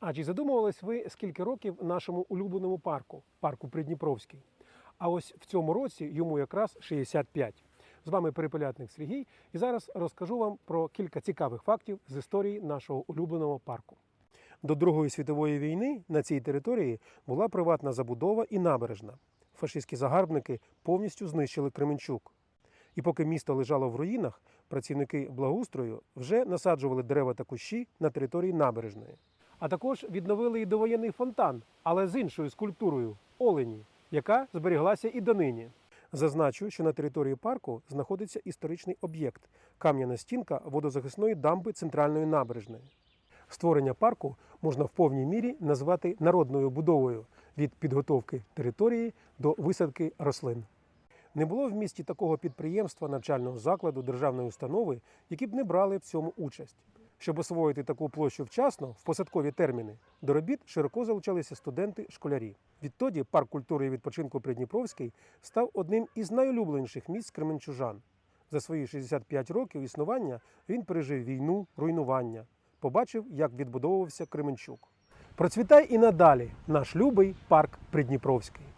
А чи задумувались ви, скільки років нашому улюбленому парку, парку Придніпровський? А ось в цьому році йому якраз 65. З вами перепелятник Сергій, і зараз розкажу вам про кілька цікавих фактів з історії нашого улюбленого парку. До Другої світової війни на цій території була приватна забудова і набережна. Фашистські загарбники повністю знищили Кременчук. І поки місто лежало в руїнах, працівники благоустрою вже насаджували дерева та кущі на території набережної. А також відновили і довоєнний фонтан, але з іншою скульптурою олені, яка зберіглася і донині. Зазначу, що на території парку знаходиться історичний об'єкт кам'яна стінка водозахисної дамби центральної набережної. Створення парку можна в повній мірі назвати народною будовою від підготовки території до висадки рослин. Не було в місті такого підприємства, навчального закладу, державної установи, які б не брали в цьому участь. Щоб освоїти таку площу вчасно, в посадкові терміни, до робіт широко залучалися студенти-школярі. Відтоді парк культури і відпочинку Придніпровський став одним із найулюбленіших місць кременчужан. За свої 65 років існування він пережив війну, руйнування, побачив, як відбудовувався Кременчук. Процвітай і надалі наш любий парк Придніпровський.